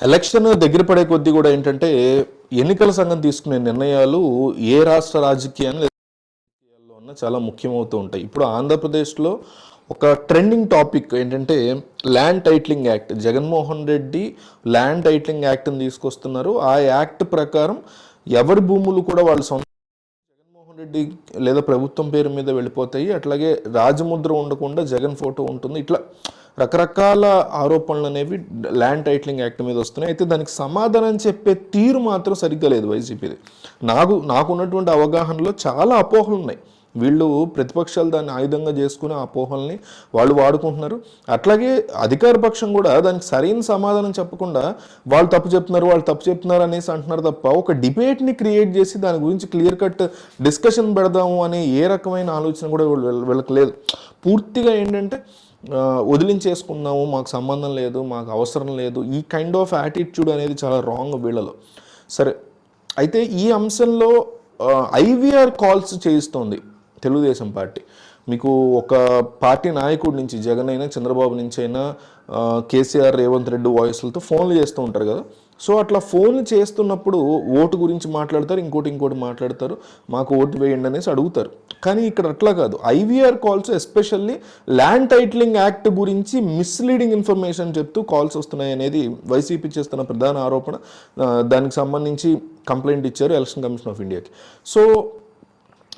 Election దగ్గర పడే కొద్దీ కూడా ఏంటంటే ఎన్నికల సంఘం తీసుకునే నిర్ణయాలు ఏ రాష్ట్ర రాజకీయాన్ని రాజకీయాల్లో ఉన్న చాలా ముఖ్యమవుతూ ఉంటాయి. ఇప్పుడు ఆంధ్రప్రదేశ్లో ఒక ట్రెండింగ్ టాపిక్ ఏంటంటే land titling act Jaganmohan Reddy land titling యాక్ట్ని తీసుకొస్తున్నారు. ఆ యాక్ట్ ప్రకారం ఎవరి భూములు కూడా వాళ్ళ సొంత జగన్మోహన్ రెడ్డి లేదా ప్రభుత్వం పేరు మీద వెళ్ళిపోతాయి. అట్లాగే రాజముద్ర ఉండకుండా జగన్ ఫోటో ఉంటుంది. ఇట్లా రకరకాల ఆరోపణలు అనేవి ల్యాండ్ టైటిలింగ్ యాక్ట్ మీద వస్తున్నాయి. అయితే దానికి సమాధానం చెప్పే తీరు మాత్రం సరిగ్గా లేదు వైసీపీది. నాకు నాకున్నటువంటి అవగాహనలో చాలా అపోహలు ఉన్నాయి వీళ్ళు ప్రతిపక్షాలు దాన్ని ఆయుధంగా చేసుకుని అపోహల్ని వాళ్ళు వాడుకుంటున్నారు. అట్లాగే అధికార పక్షం కూడా దానికి సరైన సమాధానం చెప్పకుండా వాళ్ళు తప్పు చెప్తున్నారు వాళ్ళు తప్పు చెప్తున్నారు అనేసి అంటున్నారు తప్ప ఒక డిబేట్ని క్రియేట్ చేసి దాని గురించి క్లియర్ కట్ డిస్కషన్ పెడదాము అనే ఏ రకమైన ఆలోచన కూడా వీళ్ళకి లేదు. పూర్తిగా ఏంటంటే వదిలించేసుకున్నాము మాకు సంబంధం లేదు మాకు అవసరం లేదు. ఈ కైండ్ ఆఫ్ యాటిట్యూడ్ అనేది చాలా రాంగ్ వీళ్ళలో. సరే అయితే ఈ అంశంలో ఐవీఆర్ కాల్స్ చేయిస్తోంది తెలుగుదేశం పార్టీ. మీకు ఒక పార్టీ నాయకుడి నుంచి జగన్ అయినా చంద్రబాబు నుంచి అయినా కేసీఆర్ రేవంత్ రెడ్డి వాయిస్లతో ఫోన్లు చేస్తూ ఉంటారు కదా. సో అట్లా ఫోన్లు చేస్తున్నప్పుడు ఓటు గురించి మాట్లాడతారు ఇంకోటి ఇంకోటి మాట్లాడతారు మాకు ఓటు వేయండి అనేసి అడుగుతారు. కానీ ఇక్కడ అట్లా కాదు. IVR calls especially land titling act గురించి మిస్లీడింగ్ ఇన్ఫర్మేషన్ చెప్తూ కాల్స్ వస్తున్నాయి అనేది వైసీపీ చేస్తున్న ప్రధాన ఆరోపణ. దానికి సంబంధించి కంప్లైంట్ ఇచ్చారు ఎలక్షన్ కమిషన్ ఆఫ్ ఇండియాకి. సో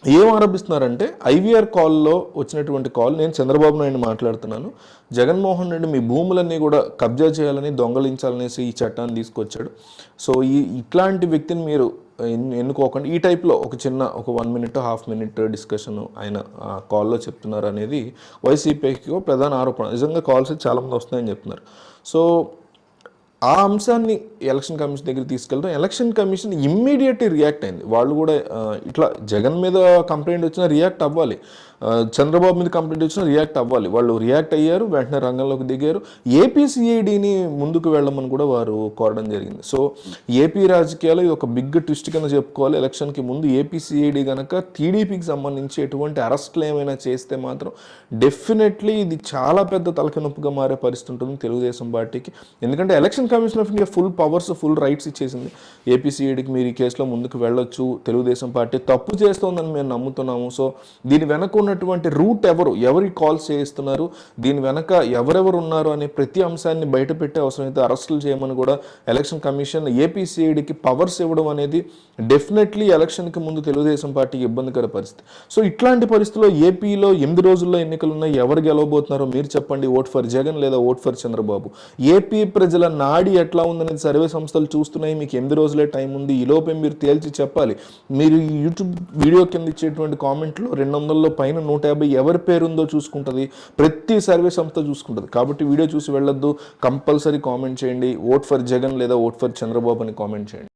ఏం ఆరోపిస్తున్నారంటే ఐవీఆర్ కాల్లో వచ్చినటువంటి కాల్ నేను చంద్రబాబు నాయుడు మాట్లాడుతున్నాను. జగన్మోహన్ రెడ్డి మీ భూములన్నీ కూడా కబ్జా చేయాలని దొంగలించాలనేసి ఈ చట్టాన్ని తీసుకొచ్చాడు. సో ఈ ఇట్లాంటి వ్యక్తిని మీరు ఎన్- ఎన్నుకోకండి. ఈ టైప్లో ఒక చిన్న ఒక one minute half minute discussion ఆయన ఆ కాల్లో చెప్తున్నారు అనేది వైసీపీకి ప్రధాన ఆరోపణ. నిజంగా కాల్స్ అయితే చాలామంది వస్తున్నాయని చెప్తున్నారు. సో ఆ అంశాన్ని ఎలక్షన్ కమిషన్ దగ్గర తీసుకెళ్తాం. ఎలక్షన్ కమిషన్ ఇమ్మీడియట్లీ రియాక్ట్ అయింది. వాళ్ళు కూడా ఇట్లా జగన్ మీద కంప్లైంట్ వచ్చినా రియాక్ట్ అవ్వాలి. చంద్రబాబు మీద కంప్లైంట్ వచ్చినా రియాక్ట్ అవ్వాలి. వాళ్ళు రియాక్ట్ అయ్యారు వెంటనే రంగంలోకి దిగారు. ఏపీసీఐడిని ముందుకు వెళ్ళమని కూడా వారు కోరడం జరిగింది. సో ఏపీ రాజకీయాలు ఇది ఒక బిగ్ ట్విస్ట్ కింద చెప్పుకోవాలి. ఎలక్షన్కి ముందు ఏపీసీఐడి కనుక టీడీపీకి సంబంధించి ఎటువంటి అరెస్ట్లు ఏమైనా చేస్తే మాత్రం డెఫినెట్లీ ఇది చాలా పెద్ద తలకనొప్పుగా మారే పరిస్థితి ఉంటుంది తెలుగుదేశం పార్టీకి. ఎందుకంటే election commission of India full powers full rights ఇచ్చేసింది. ఏపీసీఈడికి మీరు ఈ కేసులో ముందుకు వెళ్ళొచ్చు. తెలుగుదేశం పార్టీ తప్పు చేస్తోందని మేము నమ్ముతున్నాము. సో దీని వెనక ఉన్నటువంటి రూట్ ఎవరు? ఎవరి కాల్స్ చేయిస్తున్నారు? దీని వెనక ఎవరెవరు ఉన్నారు అనే ప్రతి అంశాన్ని బయట పెట్టే అయితే అరెస్టులు చేయమని కూడా ఎలక్షన్ కమిషన్ ఏపీసీఐడికి పవర్స్ ఇవ్వడం అనేది డెఫినెట్లీ ఎలక్షన్కి ముందు తెలుగుదేశం పార్టీకి ఇబ్బందికర పరిస్థితి. సో ఇట్లాంటి పరిస్థితిలో ఏపీలో ఎనిమిది రోజుల్లో ఎన్నికలు ఉన్నాయి ఎవరు గెలవబోతున్నారో మీరు చెప్పండి. ఓట్ ఫర్ జగన్ లేదా ఓట్ ఫర్ చంద్రబాబు? ఏపీ ప్రజల నాడి ఎట్లా ఉందనేది సర్వే సంస్థలు చూస్తున్నాయి. మీకు ఎనిమిది రోజులే టైం ఉంది. ఈ లోపే మీరు తేల్చి చెప్పాలి. మీరు యూట్యూబ్ వీడియో కింద ఇచ్చేటువంటి కామెంట్లో రెండు వందల్లో పైన నూట యాభై ఎవరి పేరు ఉందో చూసుకుంటుంది. ప్రతి సర్వే సంస్థ చూసుకుంటుంది. కాబట్టి వీడియో చూసి వెళ్ళొద్దు. కంపల్సరీ కామెంట్ చేయండి. ఓట్ ఫర్ జగన్ లేదా ఓట్ ఫర్ చంద్రబాబు అని కామెంట్ చేయండి.